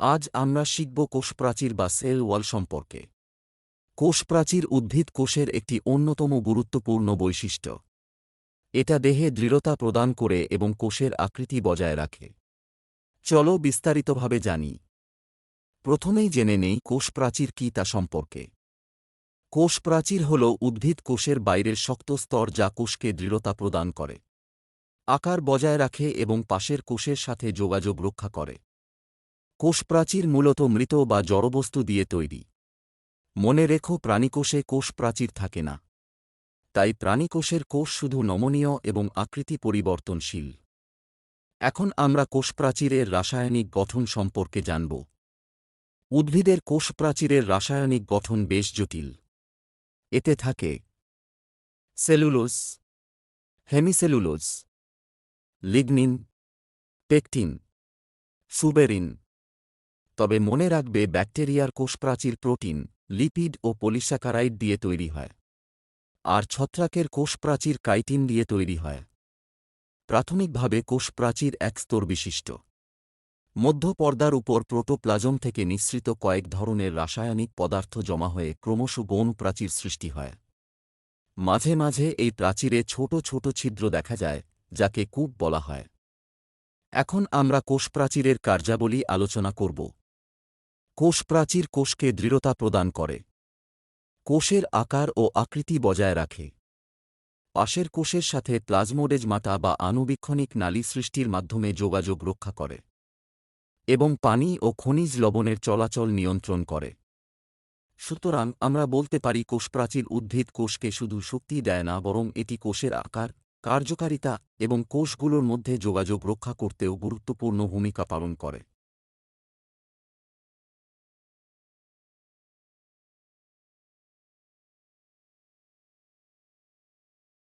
আজ আমরা শিখব কোষপ্রাচীর বা সেল ওয়াল সম্পর্কে। কোষপ্রাচীর উদ্ভিদ কোষের একটি অন্যতম গুরুত্বপূর্ণ বৈশিষ্ট্য। এটা দেহে দৃঢ়তা প্রদান করে এবং কোষের আকৃতি বজায় রাখে। চলো বিস্তারিতভাবে জানি। প্রথমেই জেনে নেই কোষপ্রাচীর কী তা সম্পর্কে। কোষপ্রাচীর হল উদ্ভিদ কোষের বাইরের শক্ত স্তর যা কোষকে দৃঢ়তা প্রদান করে। আকার বজায় রাখে এবং পাশের কোষের সাথে যোগাযোগ রক্ষা করে। কোষপ্রাচীর মূলত মৃত বা জড়বস্তু দিয়ে তৈরি। মনে রেখো প্রাণীকোষে কোষপ্রাচীর থাকে না। তাই প্রাণীকোষের কোষ শুধু নমনীয় এবং আকৃতি পরিবর্তনশীল। এখন আমরা কোষপ্রাচীরের রাসায়নিক গঠন সম্পর্কে জানব। উদ্ভিদের কোষপ্রাচীরের রাসায়নিক গঠন বেশ জটিল। এতে থাকে cellulose, hemicellulose, lignin, pectin, suberin তবে মনে রাখবে ব্যাকটেরিয়ার কোষপ্রাচীর প্রোটিন, লিপিড ও পলিস্যাকারাইড দিয়ে তৈরি হয়। আর ছত্রাকের কোষপ্রাচীর কাইটিন দিয়ে তৈরি হয়। প্রাথমিকভাবে কোষপ্রাচীর এক স্তর বিশিষ্ট। মধ্যপর্দার উপর প্রোটোপ্লাজম থেকে নিঃসৃত কয়েক ধরনের রাসায়নিক পদার্থ জমা হয়ে ক্রমশ গৌণ প্রাচীর সৃষ্টি হয়। মাঝে মাঝে এই প্রাচীরে ছোট ছোট ছিদ্র দেখা যায়, যাকে কূপ বলা হয়। এখন আমরা কোষপ্রাচীরের কার্যাবলী আলোচনা করব। কোষপ্রাচীর কোষকে দৃঢ়তা প্রদান করে। কোষের আকার ও আকৃতি বজায় রাখে। পাশের কোষের সাথে প্লাজমোডেজমাটা বা আনুবীক্ষণিক নালী সৃষ্টির মাধ্যমে যোগাযোগ রক্ষা করে এবং পানি ও খনিজ লবণের চলাচল নিয়ন্ত্রণ করে। সুতরাং আমরা বলতে পারি কোষপ্রাচীর উদ্ভিদ কোষকে শুধু শক্তি দেয় না, বরং এটি কোষের আকার, কার্যকারিতা এবং কোষগুলোর মধ্যে যোগাযোগ রক্ষা করতেও গুরুত্বপূর্ণ ভূমিকা পালন করে।